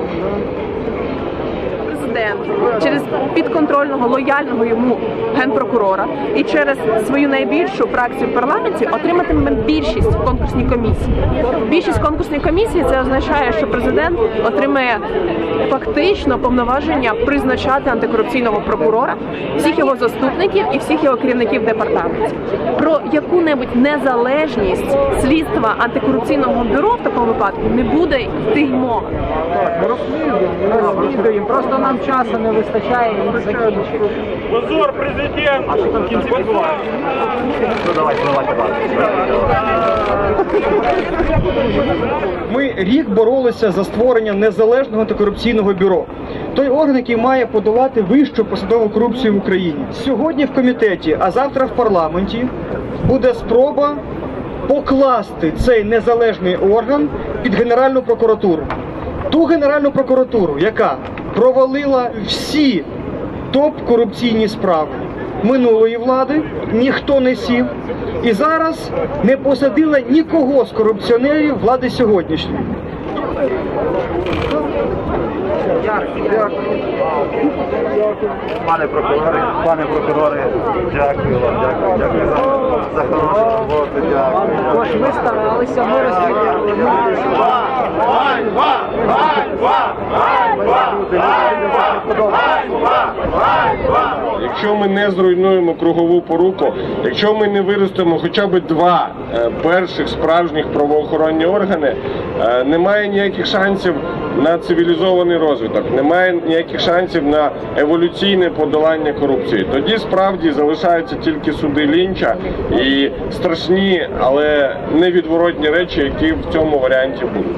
الرحمن через підконтрольного лояльного йому генпрокурора і через свою найбільшу фракцію в парламенті отриматиме більшість в конкурсній комісії. Більшість в конкурсній комісії це означає, що президент отримає фактично повноваження призначати антикорупційного прокурора, всіх його заступників і всіх його керівників департаментів. Про яку-небудь незалежність слідства антикорупційного бюро в такому випадку не буде йти й мови. Ми розслідуємо. Просто нам часу не вистачає і закінчити. Позор президент! А що там в кінці відбувається? Ну давайте, давайте, Ми рік боролися за створення незалежного антикорупційного бюро. Той орган, який має подолати вищу посадову корупцію в Україні. Сьогодні в комітеті, а завтра в парламенті буде спроба покласти цей незалежний орган під Генеральну прокуратуру. Ту Генеральну прокуратуру, яка провалила всі топ-корупційні справи минулої влади, ніхто не сів. І зараз не посадила нікого з корупціонерів влади сьогоднішньої. Пане прокурори, пане прокурори, дякую вам, дякую, дякую за хорошу роботу, дякую. Ми старалися, ми розслідували. Якщо ми не зруйнуємо кругову поруку, якщо ми не виростемо хоча б два е, перших справжніх правоохоронні органи, е, немає ніяких шансів на цивілізований розвиток, немає ніяких шансів на еволюційне подолання корупції. Тоді справді залишаються тільки суди лінча і страшні, але невідворотні речі, які в цьому варіанті будуть.